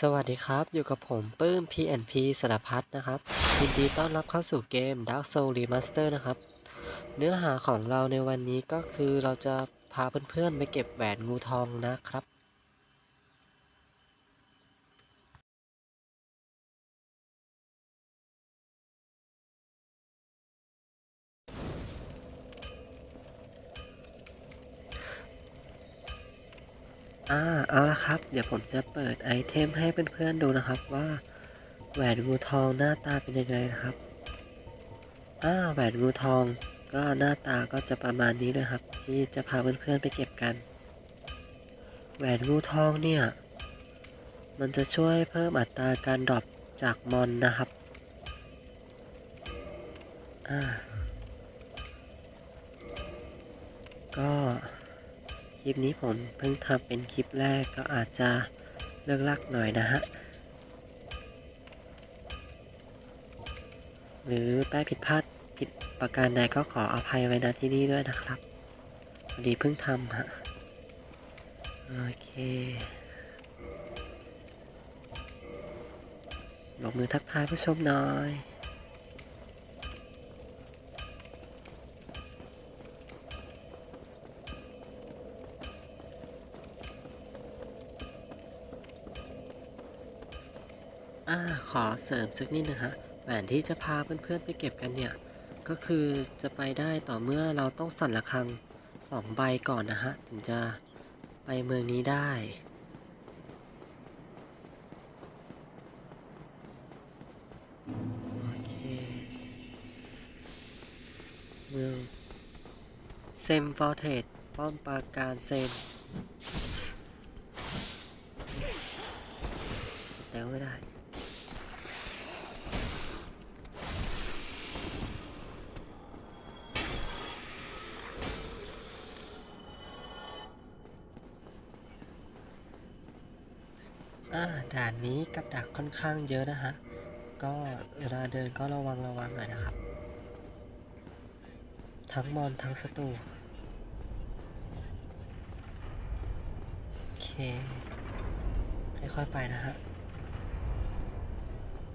สวัสดีครับ อยู่กับผมปื้ม P&P สารพัดนะครับ ยินดีต้อนรับเข้าสู่เกม Dark Soul Remaster นะครับ เนื้อหาของเราในวันนี้ก็คือเราจะพาเพื่อนๆไปเก็บแหวนงูทองนะครับ อ่าเอาละครับ เดี๋ยวผมจะเปิดไอเทมให้เพื่อนๆดูนะครับว่าแหวนงูทองหน้าตาเป็นยังไงนะครับอ่าแหวนงูทองก็หน้าตาก็จะประมาณนี้นะครับ ที่จะพาเพื่อนๆไปเก็บกัน แหวนงูทองเนี่ย มันจะช่วยเพิ่มอัตราการดรอปจากมอนนะครับอ่าก็ คลิปนี้ผมเพิ่งทำเป็นคลิปแรกก็อาจจะเลือกลักหน่อยนะฮะ หรือแป้ผิดพลาดผิดประการใดก็ขออภัยไว้ณที่นี้ด้วยนะครับพอดีเพิ่งทำฮะ โอเคบอกมือทักทายผู้ชมหน่อย อ่าขอเสริมสักนิดนึงฮะแหวนที่จะพาเพื่อนๆไปเก็บกันเนี่ย ก็คือจะไปได้ต่อเมื่อเราต้องสั่นระฆังสองใบก่อนนะฮะ ถึงจะไปเมืองนี้ได้โอเคเมืองเซมฟอร์เทสป้อมปราการเซม อ่าด่านนี้กับดักค่อนข้างเยอะนะฮะ ก็เวลาเดินก็ระวังระวังหน่อยนะครับ ทั้งมอนทั้งศัตรูโอเคค่อยๆไปนะฮะ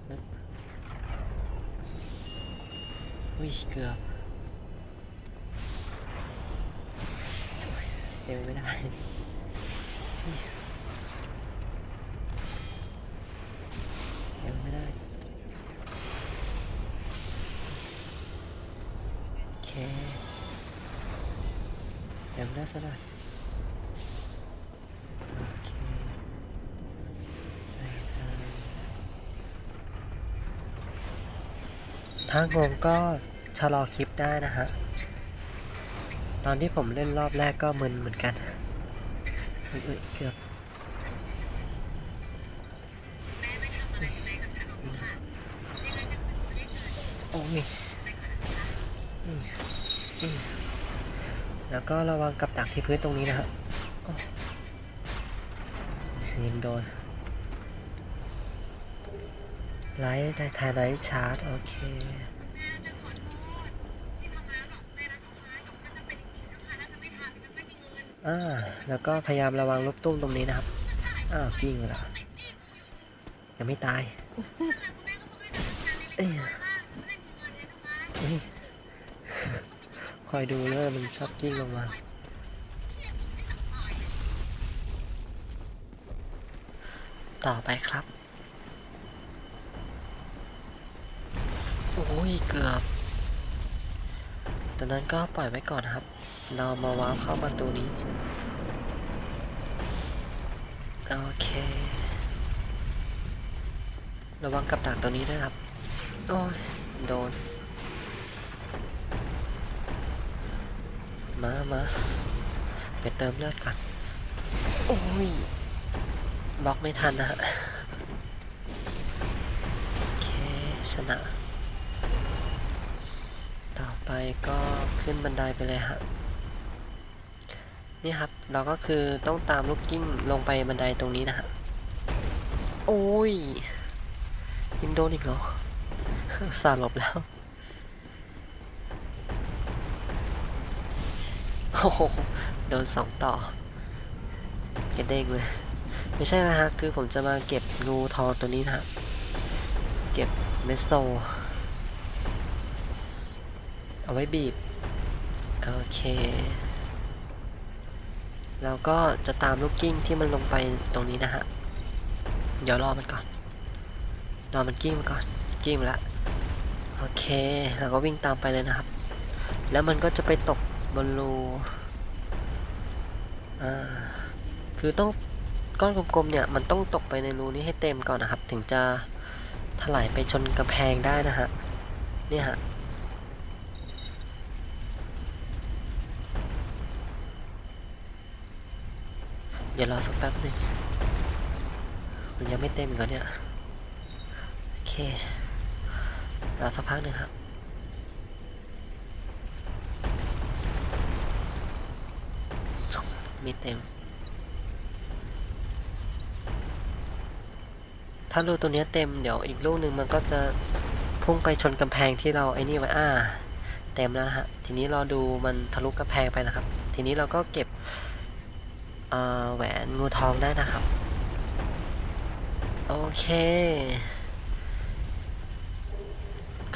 ปึ๊บอุ้ยเกือบเต็มไม่ได้อุ๊ยเต็มไม่ได้ โอเคเต็มได้ว ซะหน่อยโอเคไปทางถ้างงก็ชะลอคลิปได้นะฮะ ตอนที่ผมเล่นรอบแรกก็มึนเหมือนกันอุ๊ยอุ๊ยเกือบโอ้ยอืมอืม แล้วก็ระวังกับดักที่พื้นตรงนี้นะฮะโอ้ยิงโดนไลท์ได้ทายไลท์ชาร์จ โอเคอ่าแล้วก็พยายามระวังลูกตุ้มตรงนี้นะครับ อ้าวจริงเหรอยังไม่ตาย เอ้ย เอ้ย คอยดูเลยมันชอบกิ้งลงมา ต่อไปครับ โอ้ย เกือบตอนนั้นก็ปล่อยไว้ก่อนครับ เรามาว้าวเข้าประตูนี้ โอเค ระวังกับดักตัวนี้ด้วยครับ โอ้ย โดน มามาไปเติมเลือดก่อน โอ้ยบล็อกไม่ทันนะฮะโอเคชนะ ต่อไปก็ขึ้นบันไดไปเลยฮะ นี่ครับ เราก็คือต้องตามลูกกิ้งลงไปบันไดตรงนี้นะฮะ โอ้ยยิงโดนอีกเหรอสาหลบแล้ว โอ้โหโดนสองต่อกระเด้งเลย ไม่ใช่นะฮะคือผมจะมาเก็บงูทองตัวนี้นะฮะเก็บเมสโซ เอาไว้บีบ โอเคแล้วก็จะตามลูกกิ้งที่มันลงไปตรงนี้นะฮะ เดี๋ยวรอมันก่อน รอมันกิ้งมาก่อน กิ้งมาแล้วโอเคแล้วก็วิ่งตามไปเลยนะครับ แล้วมันก็จะไปตก บนรูอ่าคือต้องก้อนกลมๆเนี่ยมันต้องตกไปในรูนี้ให้เต็มก่อนนะครับ ถึงจะถลายไปชนกำแพงได้นะฮะเนี่ยฮะเดี๋ยวรอสักแป๊บหนึ่งมันยังไม่เต็มกเหรอเนี่ย โอเครอสักพักหนึ่งครับ ไม่เต็ม ถ้าลูกตัวนี้เต็มเดี๋ยวอีกลูกหนึ่งมันก็จะพุ่งไปชนกำแพงที่เราไอ้นี่ไว้อ่า เต็มแล้วฮะ ทีนี้รอดูมันทะลุกำแพงไปนะครับ ทีนี้เราก็เก็บแหวนงูทองได้นะครับ โอเค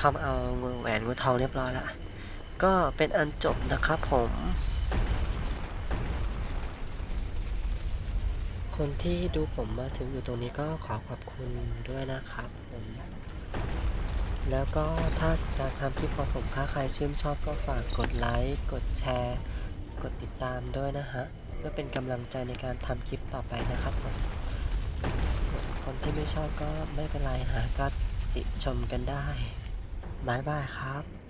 คำเอาแหวนงูทองเรียบร้อยล้วก็เป็นอันจบนะครับผม คนที่ดูผมมาถึงอยู่ตรงนี้ก็ขอขอบคุณด้วยนะครับผมแล้วก็ถ้าการทำคลิปของผมถ้าใครชื่นชอบก็ฝากกดไลค์กดแชร์ กดติดตามด้วยนะฮะเพื่อเป็นกำลังใจในการทำคลิปต่อไปนะครับผมส่วนคนที่ไม่ชอบก็ไม่เป็นไรฮะก็ติชมกันได้บายบายครับ